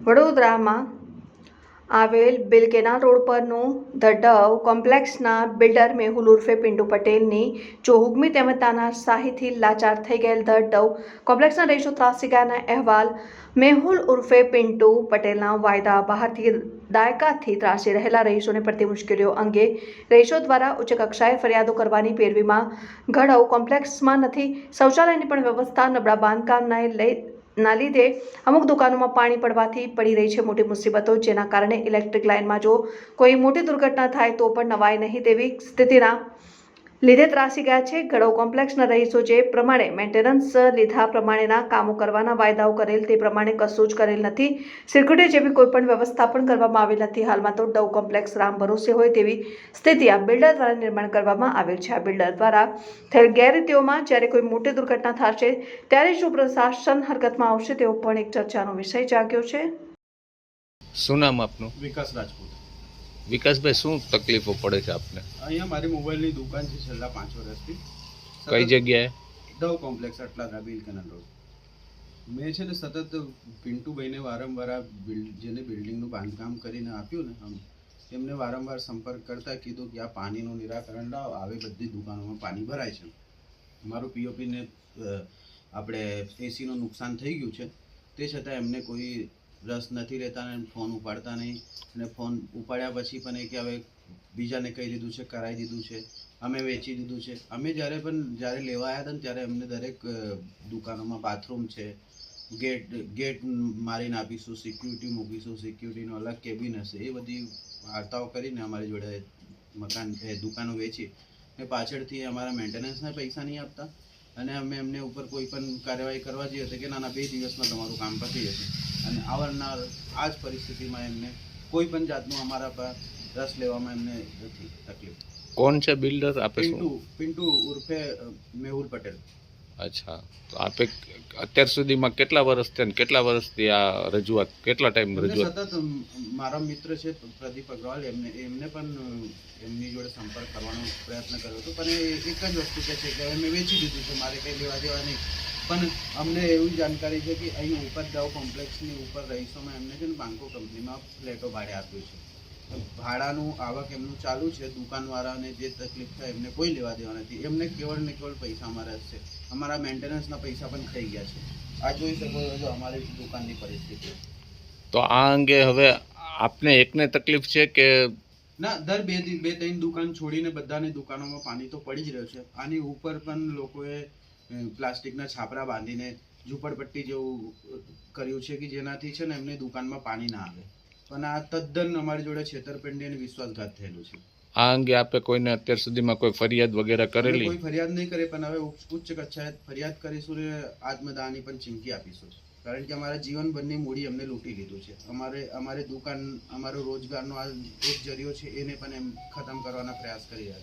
વડોદરામાં આવેલ Bil canal road પરનું ધ ડવ કોમ્પ્લેક્સના બિલ્ડર મેહુલ ઉર્ફે પિન્ટુ પટેલની જો હુગમી તેમજ તાનાશાહીથી લાચાર થઈ ગયેલ ધ ડવ કોમ્પ્લેક્સના રહીશો ત્રાસી ગયાના અહેવાલ મેહુલ ઉર્ફે પિન્ટુ પટેલના વાયદા બહારથી દાયકાથી ત્રાસી રહેલા રહીશોને પડતી મુશ્કેલીઓ અંગે રહીશો દ્વારા ઉચ્ચ કક્ષાએ ફરિયાદો કરવાની પેરવીમાં ઘડવ કોમ્પ્લેક્સમાં નથી. શૌચાલયની પણ વ્યવસ્થા નબળા બાંધકામના લઈ ના લીધે અમુક દુકાનોમાં પાણી પડવાથી પડી રહી છે મોટી મુસીબતો, જેના કારણે ઇલેક્ટ્રિક લાઇનમાં જો કોઈ મોટી દુર્ઘટના થાય તો પણ નવાય નહીં તેવી સ્થિતિના લીધે ત્રાસી ગયા છે. ગળો કોમ્પ્લેક્સના રહીશો જે પ્રમાણે મેન્ટેનન્સ લીધા પ્રમાણેના કામો કરવાના વાયદાઓ કરેલ તે પ્રમાણે કશું જ કરેલ નથી. સિક્યુરિટી જેવી કોઈપણ વ્યવસ્થા પણ કરવામાં આવેલ નથી. હાલમાં તો ડવ કોમ્પ્લેક્સ રામ ભરોસે હોય તેવી સ્થિતિ આ બિલ્ડર દ્વારા નિર્માણ કરવામાં આવેલ છે. આ બિલ્ડર દ્વારા થયેલ ગેરરીતિઓમાં જ્યારે કોઈ મોટી દુર્ઘટના થશે ત્યારે શું પ્રશાસન હરકતમાં આવશે તેવો પણ એક ચર્ચાનો વિષય જાગ્યો છે. શું નામ આપનું? વિકાસ રાજપૂત. વિકાસભાઈ શું તકલીફો પડે છે આપને? અહીંયા મારી મોબાઈલની દુકાન છે છેલ્લા પાંચ વર્ષથી. કઈ જગ્યાએ? ડવ કોમ્પ્લેક્સ અટલા બિલ કેનલ રોડ મેં છે ને સતત પિન્ટુભાઈને વારંવાર આ બિલ્ડ જેને બિલ્ડિંગનું બાંધકામ કરીને આપ્યું ને એમને વારંવાર સંપર્ક કરતા કીધું કે આ પાણીનું નિરાકરણ લાવો આવી બધી દુકાનોમાં પાણી ભરાય છે. મારું પીઓપીને આપણે એસીનું નુકસાન થઈ ગયું છે. તે છતાં એમને કોઈ રસ નથી રહેતા ને ફોન ઉપાડતા નહીં. અને ફોન ઉપાડ્યા પછી પણ એ કે હવે બીજાને કહી દીધું છે, કરાવી દીધું છે. અમે વેચી દીધું છે. અમે જ્યારે પણ જ્યારે લેવા આવ્યા હતા ને ત્યારે અમને દરેક દુકાનોમાં બાથરૂમ છે. ગેટ ગેટ મારીને આપીશું, સિક્યુરિટી મૂકીશું, સિક્યુરિટીનો અલગ કેબિન હશે. એ બધી વાર્તાઓ કરીને અમારી જોડે મકાન, એ દુકાનો વેચી ને પાછળથી અમારા મેન્ટેનન્સના પૈસા નહીં આપતા. અને અમે એમને ઉપર કોઈ પણ કાર્યવાહી કરવા જઈએ તો કે, ના ના, બે દિવસમાં તમારું કામ પતી જશે. અને આવનાર આ જ પરિસ્થિતિમાં એમને કોઈ પણ જાતનું અમારા પર રસ લેવામાં એમને નથી તકલીફ. કોણ છે બિલ્ડર? આપે પિન્ટુ પિન્ટુ ઉર્ફે મેહુલ પટેલ. અચ્છા. તો આપે અત્યાર સુધીમાં કેટલા વર્ષથી થયા કેટલા વર્ષથી આ રજૂઆત કેટલા ટાઈમ રજૂઆત? સતત મારા મિત્ર છે પ્રદીપ અગ્રવાલ એમને એમને પણ એમની જોડે સંપર્ક કરવાનો પ્રયત્ન કર્યો હતો. પણ એ એક જ વસ્તુ કહે છે કે હવે મેં વેચી દીધું છે. મારે કંઈ લેવા દેવા નહીં. પણ અમને એવી જાણકારી છે કે અહીં ઉપર દવ કોમ્પ્લેક્સની ઉપર રહીશોમાં એમને છે ને બાંકો કંપનીમાં ફ્લેટો ભાડે આપ્યું છે. ભાડાનું આવક એમનું ચાલુ છે દુકાનવાળાને જે તકલીફ થાય એમને કોઈ લેવા દેવા નથી. એમને કેવળ ને કેવળ પૈસા અમારા છે. અમારા મેન્ટેનન્સના પૈસા પણ થઈ ગયા છે. આ જોઈ શકો છો અમારી દુકાનની પરિસ્થિતિ. તો આ અંગે હવે આપને એકને તકલીફ છે કે ના દર બે બે ત્રણ દુકાન છોડીને બધાની દુકાનોમાં પાણી તો પડી જ રહ્યું છે. આની ઉપર પણ લોકોએ પ્લાસ્ટિકના છાપરા બાંધીને ઝૂંપડપટ્ટી જેવું કર્યું છે કે જેનાથી છે ને એમની દુકાનમાં પાણી ના આવે. પણ આ તદ્દન અમારી જોડે છેતરપિંડી અને વિશ્વાસઘાત થયેલું છે. આ અંગે આપે કોઈને અત્યાર સુધીમાં કોઈ ફરિયાદ વગેરે કરેલી? કોઈ ફરિયાદ નહીં કરે પણ હવે ઉચ્ચ કક્ષાએ ફરિયાદ કરીશું ને આત્મદાનની પણ ચીમકી આપીશું. કારણ કે અમારા જીવનભરની મૂડી અમને લૂંટી લીધું છે. અમારે અમારી દુકાન અમારો રોજગારનો આ એક જરિયો છે એને પણ એમ ખતમ કરવાના પ્રયાસ કરી રહ્યા છે.